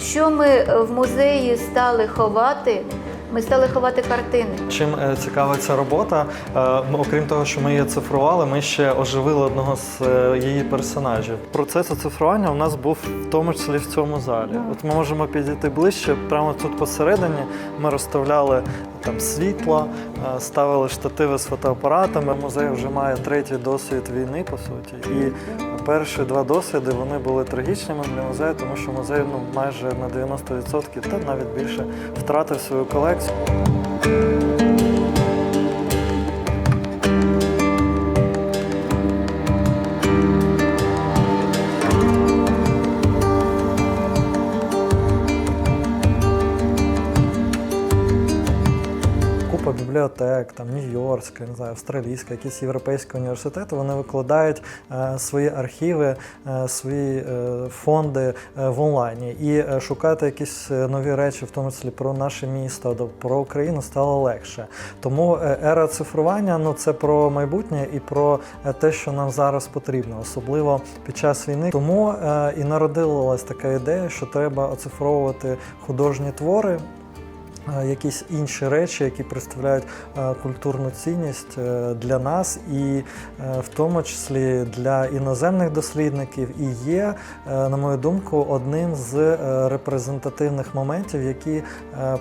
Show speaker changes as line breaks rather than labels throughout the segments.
Що ми в музеї стали ховати? Ми стали ховати картини.
Чим е, цікава ця робота, е, окрім того, що ми її цифрували, ми ще оживили одного з е, її персонажів. Процес оцифрування у нас був в тому числі в цьому залі. От ми можемо підійти ближче. Прямо тут посередині ми розставляли там світло, е, ставили штативи з фотоапаратами. Музей вже має третій досвід війни, по суті. І перші два досвіди вони були трагічними для музею, тому що музей ну, майже на 90% та навіть більше втратив свою колекцію. Бібліотек, там Нью-Йоркська, не знаю, австралійська, якісь європейські університети, вони викладають е, свої архіви, е, свої е, фонди в онлайні. І шукати якісь нові речі, в тому числі про наше місто, про Україну, стало легше. Тому ера цифрування ну це про майбутнє і про те, що нам зараз потрібно, особливо під час війни. Тому і народилась така ідея, що треба оцифровувати художні твори якісь інші речі, які представляють е, культурну цінність е, для нас, і е, в тому числі для іноземних дослідників, і є, е, на мою думку, одним з е, репрезентативних моментів, які е,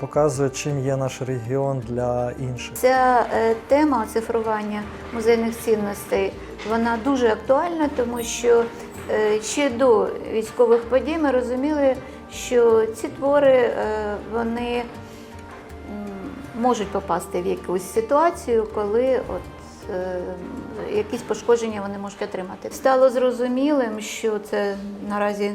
показують, чим є наш регіон для інших.
Ця е, тема оцифрування музейних цінностей вона дуже актуальна, тому що е, ще до військових подій ми розуміли, що ці твори е, вони можуть попасти в якусь ситуацію, коли от. е, Якісь пошкодження вони можуть отримати. Стало зрозумілим, що це наразі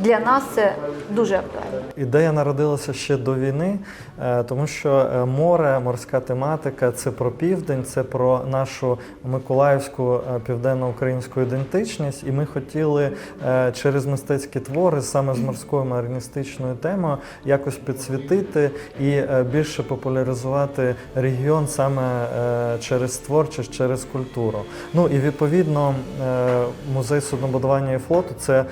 для нас це дуже актуально.
Ідея народилася ще до війни, е, тому що е, море, морська тематика це про південь, це про нашу миколаївську е, південно-українську ідентичність. І ми хотіли через мистецькі твори, саме з морською мариністичною темою, якось підсвітити і більше популяризувати регіон саме через творчість, через культуру. Ну і відповідно музей суднобудування і флоту це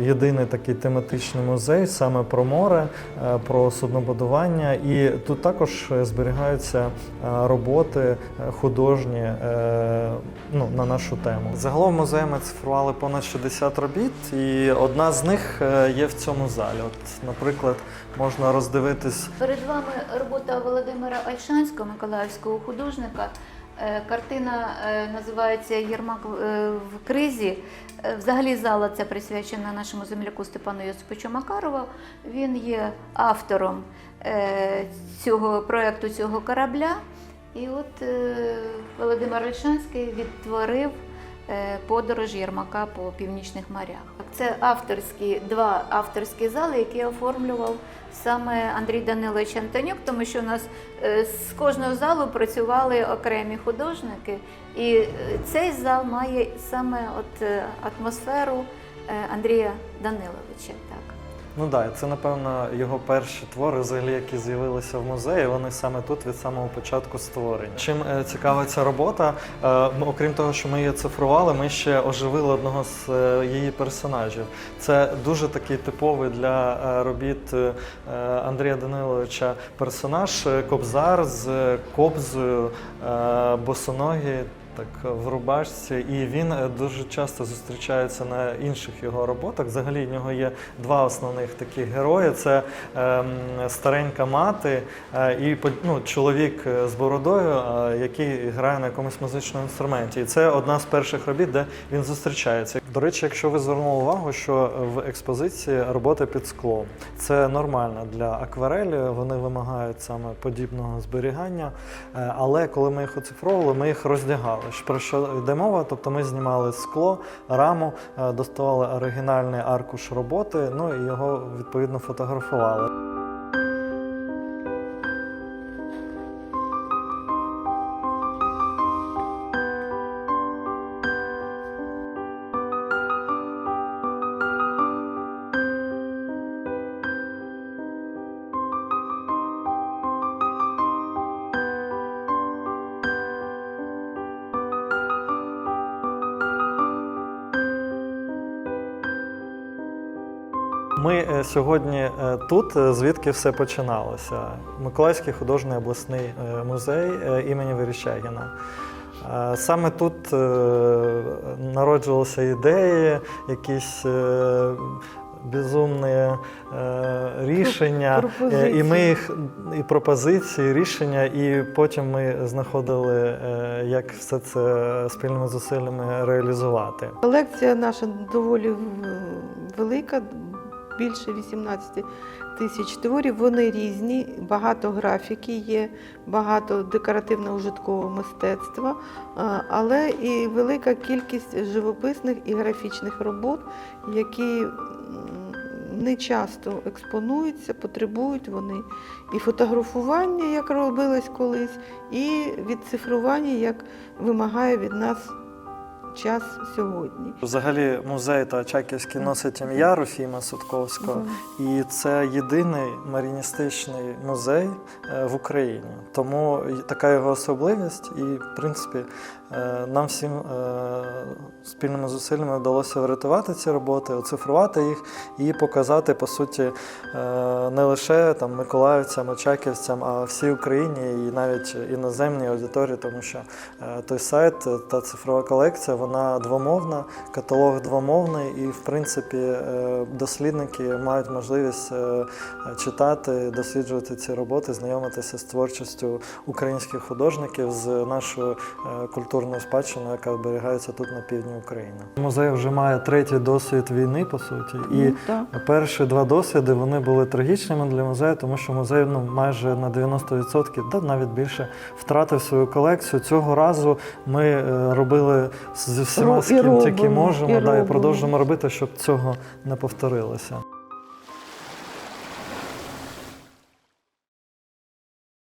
єдиний такий тематичний музей саме про море, е, про суднобудування. І тут також е, зберігаються е, роботи художні ну, на нашу тему. Загалом в музеї ми цифрували понад 60 робіт, і одна з них є в цьому залі. От, наприклад, можна роздивитись
Перед вами робота Володимира Альшанського, миколаївського художника. Е, Картина е, називається Єрмак в кризі. Е, Взагалі зала ця присвячена нашому земляку Степану Йосиповичу Макарову. Він є автором цього проекту цього корабля. І от Володимир Ольшанський відтворив подорож Єрмака по північних морях. Це авторські два авторські зали, які оформлював саме Андрій Данилович Антонюк, тому що у нас е, з кожного залу працювали окремі художники, і е, цей зал має саме от е, атмосферу е, Андрія Даниловича. Так.
Ну так, це напевно його перші твори, взагалі, які з'явилися в музеї. Вони саме тут від самого початку створені. Чим е, цікава ця робота, е, окрім того, що ми її цифрували, ми ще оживили одного з е, її персонажів. Це дуже такий типовий для робіт Андрія Даниловича персонаж Кобзар з кобзою, босоногі. Так, в рубашці, і він е, дуже часто зустрічається на інших його роботах. Взагалі в нього є два основних таких герої: це е, старенька мати е, і ну, чоловік е, з бородою, е, який грає на якомусь музичному інструменті. І це одна з перших робіт, де він зустрічається. До речі, якщо ви звернули увагу, що в експозиції робота під склом, це нормально для акварелі. Вони вимагають саме подібного зберігання. Е, Але коли ми їх оцифровували, ми їх роздягали. Про що йде мова? Тобто ми знімали скло, раму, е, доставали оригінальний аркуш роботи, ну і його відповідно фотографували. Ми е, сьогодні е, тут, е, звідки все починалося. Миколаївський художній обласний музей імені Верещагіна. Саме тут народжувалися ідеї, якісь безумне рішення, пропозиції. і ми їх і пропозиції, і рішення, і потім ми знаходили, як все це спільними зусиллями реалізувати.
Колекція наша доволі велика більше 18 тисяч творів. Вони різні, багато графіки є, багато декоративно-ужиткового мистецтва, але і велика кількість живописних і графічних робот, які не часто експонуються, потребують вони і фотографування, як робилось колись, і відцифрування, як вимагає від нас час сьогодні.
Взагалі, музей та Очаківський носить ім'я Руфіма Сутковського, і це єдиний маріністичний музей е, в Україні. Тому така його особливість, і в принципі е, нам всім е, спільними зусиллями вдалося врятувати ці роботи, оцифрувати їх і показати по суті не лише там миколаївцям, очаківцям, а всій Україні і навіть іноземній аудиторії, тому що той сайт та цифрова колекція вона двомовна, каталог двомовний, і в принципі е, дослідники мають можливість е, читати, досліджувати ці роботи, знайомитися з творчістю українських художників, з нашою е, культурною спадщиною, яка зберігається тут на півдні України. Музей вже має третій досвід війни, по суті, і
Ну.
Перші два досвіди вони були трагічними для музею, тому що музей ну, майже на 90%, да, навіть більше втратив свою колекцію. Цього разу ми робили з всіма,
усіма,
з ким тільки можемо,
і
да, і продовжимо робити, щоб цього не повторилося.